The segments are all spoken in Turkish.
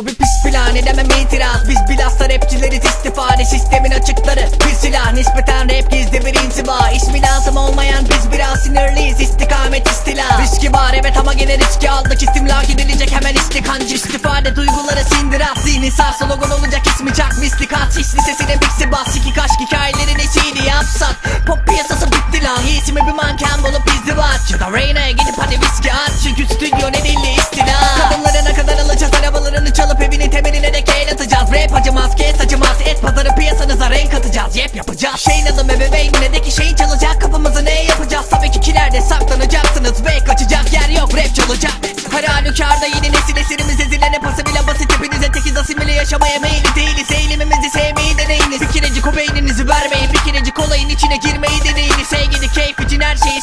Bu bir pis plan edemem itiraz. Biz bilhassa rapçileriz istifade Sistemin açıkları. Bir silah Nispeten rap gizli bir intiba İsmi lazım olmayan biz biraz sinirliyiz. İstikamet istila. Riski var evet ama gene riski aldık. İstimlak edilecek hemen istikancı İstifade duyguları sindirat. Zihni sağ slogan olacak ismi çak. Mislikat sisli sesine mixi bas İki kaşk hikayelerin esiydi yapsak. Pop piyasası bitti lan İsmi bir manken bulup izdivaç. Ya da Reyna'ya gidip hadi viski aç Çünkü stüdyo basit Hepinize tekiz asimile yaşamaya meyilli değiliz. Eğilimimizi sevmeyi deneyiniz. Bir kerecik o beyninizi vermeyin. Bir kerecik olayın içine girmeyi deneyiniz. Sevgili keyif için her şeyi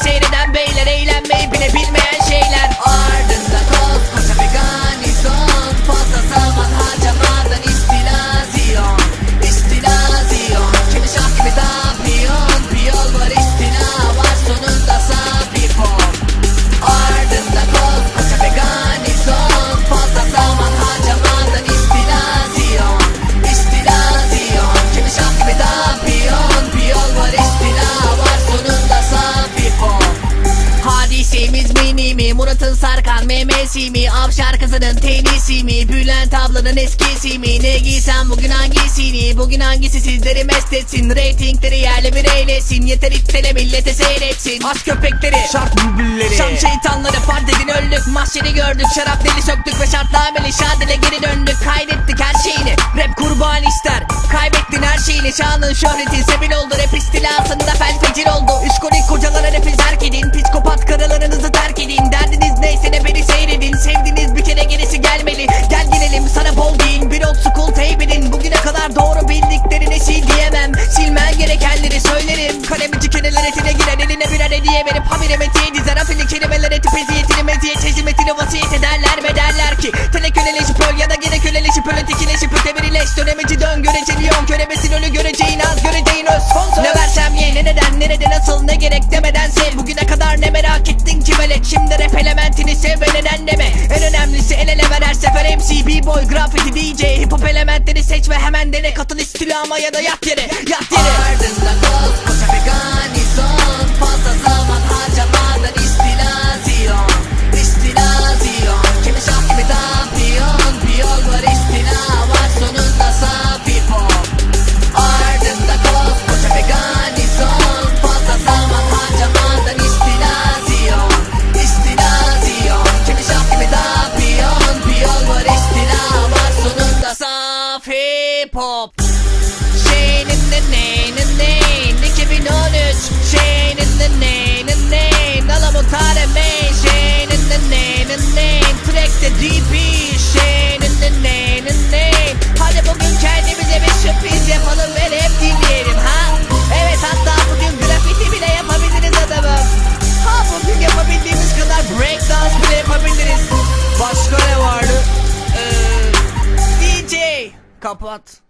memesi mi? Avşar kızının tenisi mi? Bülent ablanın eskisi mi? Ne giysem bugün hangisini? Bugün hangisi sizleri mest etsin? Ratingleri yerle bir eylesin Yeter ittele millete seyretsin Aç köpekleri Şart bülbülleri Şam şeytanları fark edin öldük Mahşeri gördük şarap deli söktük Ve şartnameli şadile geri döndük Kaydettik her şeyini Rap kurban ister Kaybettin her şeyini Şanın şöhretin Hediye verip habire metiye dizer Afili kelimeler etip eziyetini meziyet Hizmetini vasiyet ederler ve derler ki Tele köleleşip öl ya da gene köleleşip öl Ötekileşip ötebirileş Dönemeci dön göreceliyon Köremesin ölü göreceğin az göreceğin öz. Sponsor. Ne versem ye ne neden nerede nasıl ne gerek demeden sev. Bugüne kadar ne merak ettin ki velet Şimdi rap elementini sev ve neden deme. En önemlisi el ele ver her sefer MC B-boy grafiti DJ Hip hop elementleri seç ve hemen dene. Katıl istilama ya da yat yere yat yere. Ardında koskoca bir garnizon pop Şeyinin de neyinin neyin 2013 Şeyinin de neyinin neyin Alamut Main Şeyinin de neyinin neyin Track'te DP Şeyinin de neyinin neyin Hadi bugün kendimize bir sürpriz yapalım ve hep dinleyelim ha? Evet hatta bugün grafiti bile yapabiliriz adamım. Ha bugün yapabildiğimiz kadar breakdance bile yapabiliriz. Başka ne vardı? Ee, DJ Kapat